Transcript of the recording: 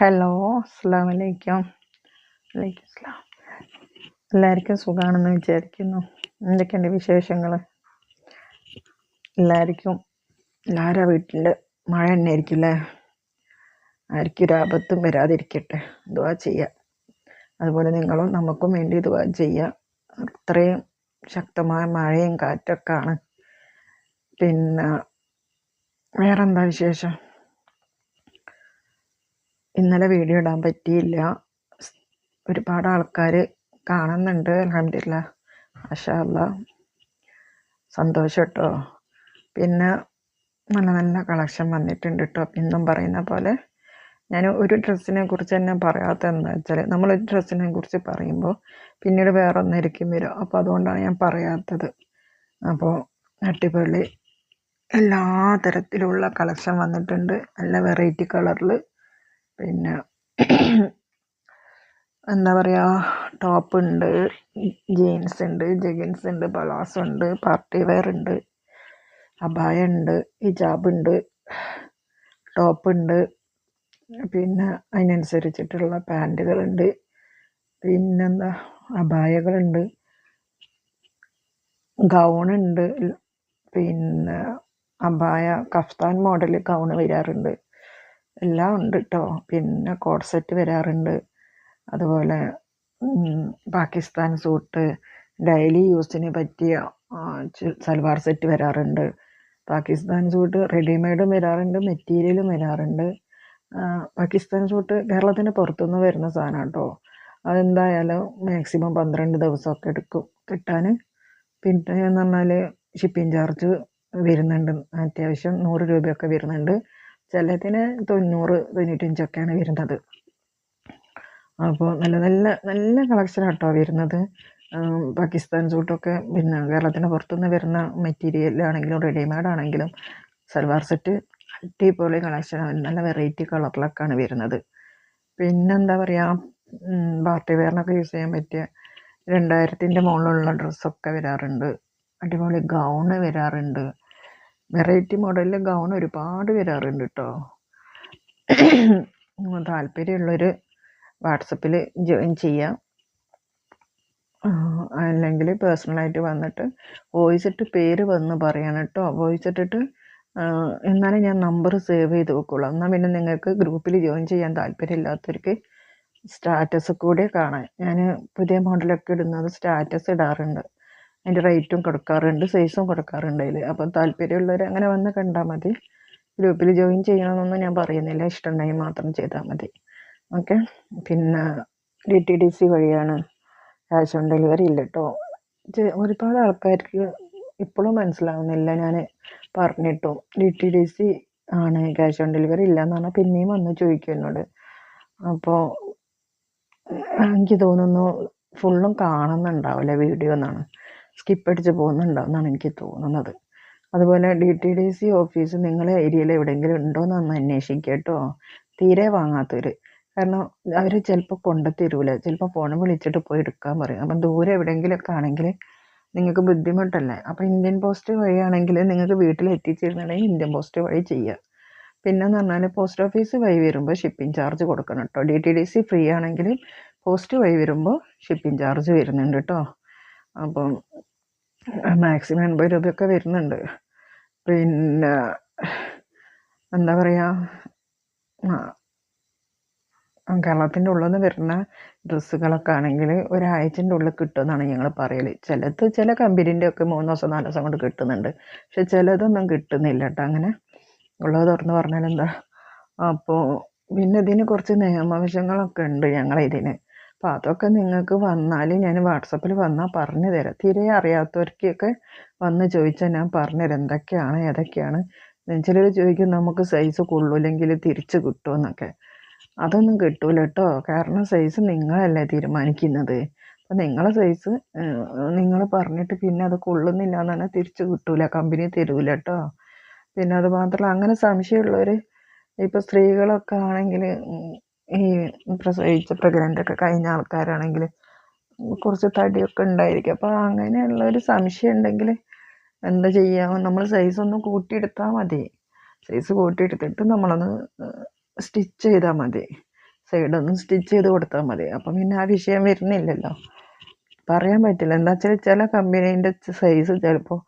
Hello അസ്സാം വലൈക്കും വലൈക്കും അസ്സാം എല്ലാവർക്കും സുഖമാണെന്ന് വിചാരിക്കുന്നു. എന്തൊക്കെയുണ്ട് വിശേഷങ്ങൾ എല്ലാവർക്കും എല്ലാവരുടെ വീട്ടിൽ മഴ തന്നെ ആയിരിക്കും അല്ലേ ആർക്കും ഒരു ആപത്തും വരാതിരിക്കട്ടെ. ദുവാ ചെയ്യുക അതുപോലെ നിങ്ങളും നമുക്കും വേണ്ടി ദുവാ ചെയ്യുക അത്രയും ശക്തമായ മഴയും കാറ്റൊക്കെയാണ്. പിന്നെ വേറെന്താ വിശേഷം? ഇന്നലെ വീഡിയോ ഇടാൻ പറ്റിയില്ല. ഒരുപാട് ആൾക്കാർ കാണുന്നുണ്ട്. അലഹമില്ല മാഷാ സന്തോഷം കേട്ടോ പിന്നെ നല്ല നല്ല കളക്ഷൻ വന്നിട്ടുണ്ട് കേട്ടോ ഇന്നും പറയുന്ന പോലെ. ഞാൻ ഒരു ഡ്രസ്സിനെ കുറിച്ച് തന്നെ പറയാത്ത എന്താ വെച്ചാൽ നമ്മളൊരു ഡ്രസ്സിനെ കുറിച്ച് പറയുമ്പോൾ പിന്നീട് വേറെ ഒന്നായിരിക്കും വരും അപ്പോൾ അതുകൊണ്ടാണ് ഞാൻ പറയാത്തത്. അപ്പോൾ അട്ടിപ്പള്ളി എല്ലാ തരത്തിലുള്ള കളക്ഷൻ വന്നിട്ടുണ്ട്. നല്ല വെറൈറ്റി കളറിൽ പിന്നെ എന്താ പറയുക ടോപ്പ് ഉണ്ട് ജീൻസ് ഉണ്ട് ജഗിൻസ് ഉണ്ട് പലാസോ ഉണ്ട് പാർട്ടി വെയർ ഉണ്ട് അബായ ഉണ്ട് ഹിജാബ് ഉണ്ട് ടോപ്പ് ഉണ്ട്. പിന്നെ അതിനനുസരിച്ചിട്ടുള്ള പാന്റുകളുണ്ട് പിന്നെന്താ അബായകളുണ്ട്. ഗൗൺ ഉണ്ട്. പിന്നെ അബായ കഫ്താൻ മോഡൽ ഗൗൺ വരാറുണ്ട്. എല്ലാം ഉണ്ട് കേട്ടോ പിന്നെ കോഡ് സെറ്റ് വരാറുണ്ട്. അതുപോലെ പാകിസ്ഥാൻ സൂട്ട് ഡെയിലി യൂസിന് പറ്റിയ സൽവാർ സെറ്റ് വരാറുണ്ട്. പാകിസ്ഥാൻ സൂട്ട് റെഡിമെയ്ഡും വരാറുണ്ട് മെറ്റീരിയലും വരാറുണ്ട്. പാകിസ്ഥാൻ സൂട്ട് കേരളത്തിന് പുറത്തുനിന്ന് വരുന്ന സാധനം കേട്ടോ അതെന്തായാലും മാക്സിമം പന്ത്രണ്ട് ദിവസമൊക്കെ എടുക്കും കിട്ടാൻ പിന്നെ എന്ന് പറഞ്ഞാൽ ഷിപ്പിംഗ് ചാർജ് വരുന്നുണ്ട്. അത്യാവശ്യം നൂറ് രൂപയൊക്കെ വരുന്നുണ്ട്. ചിലതിന് തൊണ്ണൂറ് തൊണ്ണൂറ്റഞ്ചൊക്കെയാണ് വരുന്നത്. അപ്പോൾ നല്ല നല്ല നല്ല കളക്ഷൻ കേട്ടോ വരുന്നത് പാകിസ്ഥാൻ സൂട്ടൊക്കെ പിന്നെ കേരളത്തിന് പുറത്തുനിന്ന് വരുന്ന മെറ്റീരിയലാണെങ്കിലും റെഡിമെയ്ഡ് ആണെങ്കിലും സൽവാർ സെറ്റ് അടിപൊളി കളക്ഷൻ നല്ല വെറൈറ്റി കളറിലൊക്കെയാണ് വരുന്നത്. പിന്നെന്താ പറയുക പാർട്ടി വെയറിനൊക്കെ യൂസ് ചെയ്യാൻ പറ്റിയ രണ്ടായിരത്തിന്റെ മുകളിലുള്ള ഡ്രസ്സൊക്കെ വരാറുണ്ട്. അടിപൊളി ഗൗണ് വരാറുണ്ട്. വെറൈറ്റി മോഡലിൽ ഗൗൺ ഒരുപാട് വരാറുണ്ട് കേട്ടോ താല്പര്യമുള്ളവർ വാട്സപ്പിൽ ജോയിൻ ചെയ്യാം. അല്ലെങ്കിൽ പേഴ്സണലായിട്ട് വന്നിട്ട് വോയിസ് ഇട്ട് പേര് വന്ന് പറയണം കേട്ടോ വോയിസ് ഇട്ടിട്ട് എന്നാലേ ഞാൻ നമ്പർ സേവ് ചെയ്ത് വെക്കുള്ളൂ. എന്നാൽ പിന്നെ നിങ്ങൾക്ക് ഗ്രൂപ്പിൽ ജോയിൻ ചെയ്യാൻ താല്പര്യമില്ലാത്തവർക്ക് സ്റ്റാറ്റസ് കൂടെ കാണാൻ. ഞാൻ പുതിയ മോഡലൊക്കെ ഇടുന്നത് സ്റ്റാറ്റസ് ഇടാറുണ്ട്. അതിന്റെ റേറ്റും കൊടുക്കാറുണ്ട് സൈസും കൊടുക്കാറുണ്ട് അതിൽ അപ്പം താല്പര്യമുള്ളവർ അങ്ങനെ വന്ന് കണ്ടാൽ മതി. ഗ്രൂപ്പിൽ ജോയിൻ ചെയ്യണമെന്നൊന്നും ഞാൻ പറയുന്നില്ല. ഇഷ്ടമുണ്ടെങ്കിൽ മാത്രം ചെയ്താൽ മതി. ഓക്കെ? പിന്നെ ഡി ടി ഡി സി വഴിയാണ് ക്യാഷ് ഓൺ ഡെലിവറി ഇല്ല കേട്ടോ ഒരുപാട് ആൾക്കാർക്ക് ഇപ്പോഴും മനസ്സിലാവുന്നില്ല. ഞാൻ പറഞ്ഞിട്ടു ഡി ടി ഡി സി ആണ് ക്യാഷ് ഓൺ ഡെലിവറി ഇല്ല എന്ന് പറഞ്ഞാൽ പിന്നെയും വന്ന് ചോദിക്കും എന്നോട്. അപ്പോൾ എനിക്ക് തോന്നുന്നു ഫുള്ളും കാണുന്നുണ്ടാവില്ല വീഡിയോ എന്നാണ്. സ്കിപ്പ് അടിച്ച് പോകുന്നുണ്ടാവുമെന്നാണ് എനിക്ക് തോന്നുന്നത്. അതുപോലെ D T D C office നിങ്ങളെ ഏരിയയിൽ എവിടെയെങ്കിലും ഉണ്ടോ എന്നൊന്ന് അന്വേഷിക്കുക കേട്ടോ. തീരെ വാങ്ങാത്തവർ കാരണം അവർ ചിലപ്പോൾ കൊണ്ടുത്തരൂല. ചിലപ്പോൾ ഫോൺ വിളിച്ചിട്ട് പോയി എടുക്കാൻ പറയും. അപ്പം ദൂരെ എവിടെയെങ്കിലുമൊക്കെ ആണെങ്കിൽ നിങ്ങൾക്ക് ബുദ്ധിമുട്ടല്ലേ? അപ്പോൾ ഇന്ത്യൻ പോസ്റ്റ് വഴിയാണെങ്കിൽ നിങ്ങൾക്ക് വീട്ടിൽ എത്തിച്ചിരുന്നുണ്ടെങ്കിൽ ഇന്ത്യൻ പോസ്റ്റ് വഴി ചെയ്യുക പിന്നെന്ന് പറഞ്ഞാൽ പോസ്റ്റ് ഓഫീസ് വഴി വരുമ്പോൾ ഷിപ്പിംഗ് ചാർജ് കൊടുക്കണം കേട്ടോ. D T D C free ആണെങ്കിൽ പോസ്റ്റ് വഴി വരുമ്പോൾ ഷിപ്പിംഗ് ചാർജ് വരുന്നുണ്ട് കേട്ടോ. അപ്പം മാക്സിമം എൺപത് രൂപയൊക്കെ വരുന്നുണ്ട്. പിന്നെ എന്താ പറയുക കേരളത്തിന്റെ ഉള്ളിൽ നിന്ന് വരുന്ന ഡ്രസ്സുകളൊക്കെ ആണെങ്കിൽ ഒരാഴ്ചന്റെ ഉള്ളിൽ കിട്ടുമെന്നാണ് ഞങ്ങൾ പറയൽ ചിലത് ചില കമ്പനീന്റെ ഒക്കെ മൂന്ന് ദിവസം നാല് ദിവസം കൊണ്ട് കിട്ടുന്നുണ്ട്. പക്ഷെ ചിലതൊന്നും കിട്ടുന്നില്ല കേട്ടോ അങ്ങനെ. ഉള്ളത് തുറന്ന് പറഞ്ഞാൽ എന്താ അപ്പോൾ പിന്നെ ഇതിന് കുറച്ച് നിയമവശങ്ങളൊക്കെ ഉണ്ട് ഞങ്ങളെ ഇതിന്. അപ്പോൾ അതൊക്കെ നിങ്ങൾക്ക് വന്നാൽ ഞാൻ വാട്സപ്പിൽ വന്നാൽ പറഞ്ഞു തരാം. തീരെ അറിയാത്തവർക്കൊക്കെ വന്ന് ചോദിച്ചാൽ ഞാൻ പറഞ്ഞു തരാം എന്തൊക്കെയാണ് ഏതൊക്കെയാണ്. ചിലർ ചോദിക്കും നമുക്ക് സൈസ് കൊള്ളൂല്ലെങ്കിൽ തിരിച്ച് കിട്ടുമെന്നൊക്കെ അതൊന്നും കിട്ടൂല കേട്ടോ. കാരണം സൈസ് നിങ്ങളല്ലേ തീരുമാനിക്കുന്നത്. അപ്പം നിങ്ങളെ സൈസ് നിങ്ങൾ പറഞ്ഞിട്ട് പിന്നെ അത് കൊള്ളുന്നില്ല എന്ന് തിരിച്ച് കിട്ടൂല. കമ്പനി തരൂല കേട്ടോ. പിന്നെ അത് മാത്രമല്ല അങ്ങനെ സംശയമുള്ളവർ ഇപ്പോൾ സ്ത്രീകളൊക്കെ ആണെങ്കിൽ ഈ പ്രസവിച്ച് ഒക്കെ കഴിഞ്ഞ ആൾക്കാരാണെങ്കിൽ കുറച്ച് തടിയൊക്കെ ഉണ്ടായിരിക്കും. അപ്പോൾ അങ്ങനെയുള്ള ഒരു സംശയം ഉണ്ടെങ്കിൽ എന്താ ചെയ്യുക നമ്മൾ സൈസ് ഒന്ന് കൂട്ടിയെടുത്താൽ മതി. സൈസ് കൂട്ടിയെടുത്തിട്ട് നമ്മളൊന്ന് സ്റ്റിച്ച് ചെയ്താൽ മതി. സൈഡൊന്ന് സ്റ്റിച്ച് ചെയ്ത് കൊടുത്താൽ മതി. അപ്പം പിന്നെ ആ വിഷയം വരുന്നില്ലല്ലോ. പറയാൻ പറ്റില്ല. എന്താ വെച്ചാൽ ചില കമ്പനീന്റെ സൈസ് ചിലപ്പോൾ